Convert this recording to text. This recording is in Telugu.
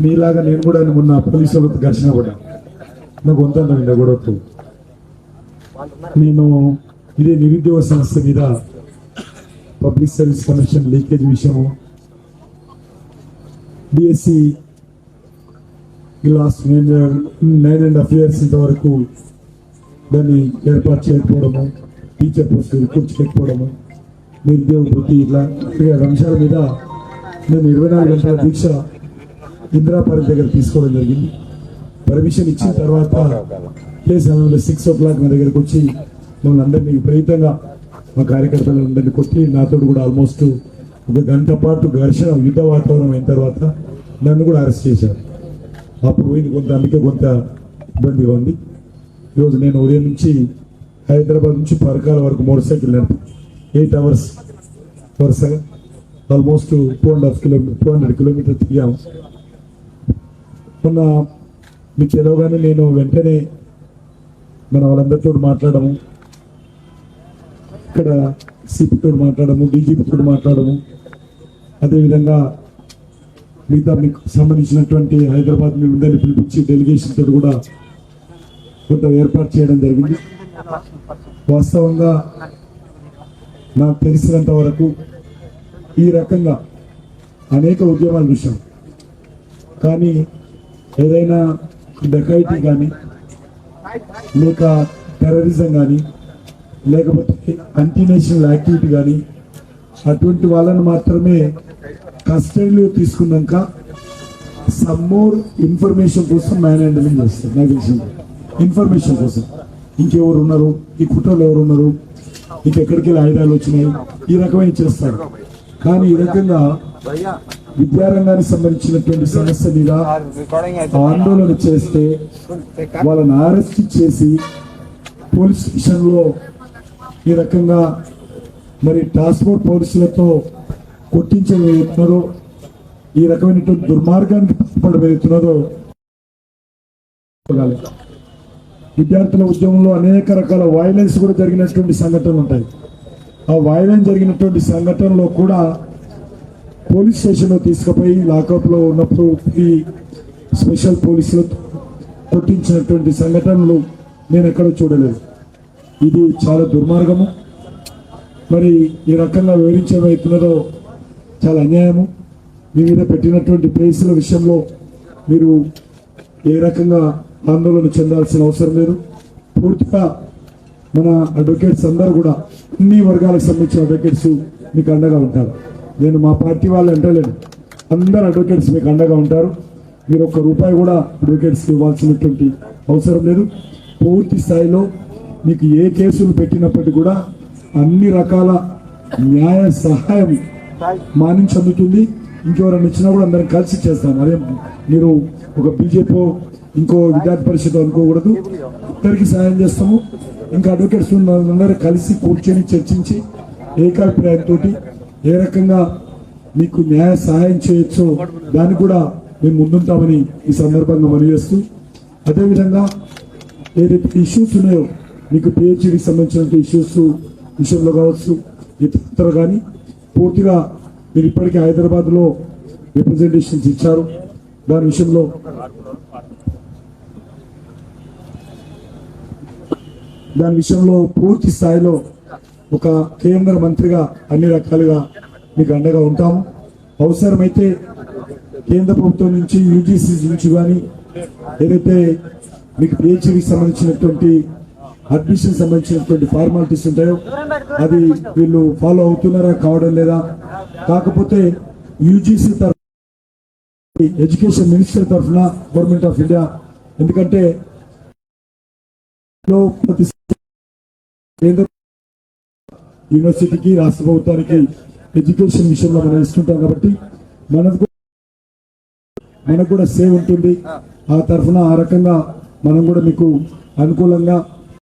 మీలాగా నేను కూడా మొన్న పోలీసు ఘర్షణ కూడా నాకు వంతండి గొడవకు నేను ఇదే నిరుద్యోగ సంస్థ మీద పబ్లిక్ సర్వీస్ కమిషన్ లీకేజ్ విషయము BSC last nine nine and half years ఇంతవరకు దాన్ని ఏర్పాటు చేయకపోవడము టీచర్ పోస్ట్ రిక్రూట్ చేయకపోవడము నిరుద్యోగ వృత్తి ఇట్లా. ఇట్లా అంశాల మీద నేను ఇరవై నాలుగు గంటల దీక్ష ఇందిరాపార్క్ దగ్గర తీసుకోవడం జరిగింది. పర్మిషన్ ఇచ్చిన తర్వాత ఇదే సమయంలో సిక్స్ ఓ క్లాక్ నా దగ్గరకు వచ్చి మమ్మల్ని అందరినీ విపరీతంగా మా కార్యకర్తలందరినీ కొట్టి నాతో కూడా ఆల్మోస్ట్ ఒక గంట పాటు ఘర్షణ యుద్ధ వాతావరణం అయిన తర్వాత నన్ను కూడా అరెస్ట్ చేశారు. అప్పుడు పోయింది కొంత అందుకే కొంత ఇబ్బందిగా ఉంది. ఈరోజు నేను ఉదయం నుంచి హైదరాబాద్ నుంచి పరకాల వరకు మోటార్ సైకిల్ నడిపి ఎయిట్ అవర్స్ వరుసగా almost two and half kilometre two hundred kilometre తిరిగాము. మొన్న మీకు తెలవగానే నేను వెంటనే మన వాళ్ళందరితో మాట్లాడము. ఇక్కడ సిపితో మాట్లాడము డీజీపీతో మాట్లాడము. అదేవిధంగా మిగతా మీకు సంబంధించినటువంటి హైదరాబాద్ మీ ఉందని పిలిపించి డెలిగేషన్ తోటి కూడా కొంత ఏర్పాటు చేయడం జరిగింది. వాస్తవంగా నాకు తెలిసినంత వరకు ఈ రకంగా అనేక ఉద్యమాలు చూసాం కానీ ఏదైనా డకైటీ కానీ లేక టెర్రరిజం కానీ లేకపోతే అంటీనేషనల్ యాక్టివిటీ కానీ అటువంటి వాళ్ళని మాత్రమే కస్టడీలో తీసుకున్నాక సమ్ మోర్ ఇన్ఫర్మేషన్ కోసం మ్యాన్ హ్యాండిలింగ్ చేస్తారు. నాకు తెలిసింది ఇన్ఫర్మేషన్ కోసం. ఇంకెవరు ఉన్నారు? ఈ కుట్రలు ఎవరు ఉన్నారు? ఇంకెక్కడికి వెళ్ళి ఆయుధాలు వచ్చినాయి? ఈ రకమైన చేస్తారు. కానీ ఈ రకంగా విద్యారంగానికి సంబంధించినటువంటి సమస్య మీద ఆందోళన చేస్తే వాళ్ళని అరెస్ట్ చేసి పోలీస్ స్టేషన్లో ఈ రకంగా మరి ట్రాన్స్పోర్ట్ పోలీసులతో కొట్టించబోతున్నారో ఈ రకమైనటువంటి దుర్మార్గానికి పాల్పడబోతున్నారో విద్యార్థుల ఉద్యమంలో అనేక రకాల వైలెన్స్ కూడా జరిగినటువంటి సంఘటనలు ఉంటాయి. ఆ వైలెన్స్ జరిగినటువంటి సంఘటనలో కూడా పోలీస్ స్టేషన్లో తీసుకుపోయి లాకప్లో ఉన్నప్పుడు ఈ స్పెషల్ పోలీసులు కొట్టించినటువంటి సంఘటనలు నేను ఎక్కడ చూడలేదు. ఇది చాలా దుర్మార్గము. మరి ఈ రకంగా వివరించేమవుతున్నదో చాలా అన్యాయము. మీ మీద పెట్టినటువంటి ప్లేసుల విషయంలో మీరు ఏ రకంగా ఆందోళన చెందాల్సిన అవసరం లేదు. పూర్తిగా మన అడ్వకేట్స్ అందరూ కూడా అన్ని వర్గాలకు సంబంధించిన అడ్వకేట్స్ మీకు అండగా ఉంటారు. నేను మా పార్టీ వాళ్ళు అంటలేను. అందరు అడ్వకేట్స్ మీకు అండగా ఉంటారు. మీరు ఒక్క రూపాయి కూడా అడ్వకేట్స్ ఇవ్వాల్సినటువంటి అవసరం లేదు. పూర్తి స్థాయిలో మీకు ఏ కేసులు పెట్టినప్పటికీ కూడా అన్ని రకాల న్యాయ సహాయం మా నుంచి అందుతుంది. ఇంకెవరైనా ఇచ్చినా కూడా అందరం కలిసి చేస్తాం. అదే మీరు ఒక బీజేపీ ఇంకో విద్యార్థి పరిషత్ అనుకోకూడదు. ఇద్దరికి సహాయం చేస్తాము. ఇంకా అడ్వకేట్స్ అందరూ కలిసి కూర్చొని చర్చించి ఏకాభిప్రాయంతో ఏ రకంగా మీకు న్యాయ సహాయం చేయొచ్చో దాన్ని కూడా మేము ముందుంటామని ఈ సందర్భంగా మనవి చేస్తూ అదేవిధంగా ఏదైతే ఇష్యూస్ ఉన్నాయో మీకు పిహెచ్డికి సంబంధించిన ఇష్యూస్ విషయంలో కావచ్చు ఇతర కానీ పూర్తిగా మీరు ఇప్పటికే హైదరాబాద్లో రిప్రజెంటేషన్స్ ఇచ్చారు. దాని విషయంలో దాని విషయంలో పూర్తి స్థాయిలో ఒక కేంద్ర మంత్రిగా అన్ని రకాలుగా మీకు అండగా ఉంటాము. అవసరమైతే కేంద్ర ప్రభుత్వం నుంచి యూజీసీ నుంచి కానీ ఏదైతే మీకు పిహెచ్డికి సంబంధించినటువంటి అడ్మిషన్ సంబంధించినటువంటి ఫార్మాలిటీస్ ఉంటాయో అది వీళ్ళు ఫాలో అవుతున్నారా కావడం లేదా? కాకపోతే యూజీసీ తరఫు ఎడ్యుకేషన్ మినిస్టర్ తరఫున గవర్నమెంట్ ఆఫ్ ఇండియా ఎందుకంటే కేంద్ర యూనివర్సిటీకి రాష్ట్ర ప్రభుత్వానికి ఎడ్యుకేషన్ విషయంలో మనం ఇస్తుంటాం కాబట్టి మనకు మనకు కూడా సేవ్ ఉంటుంది. ఆ తరఫున ఆ రకంగా మనం కూడా మీకు అనుకూలంగా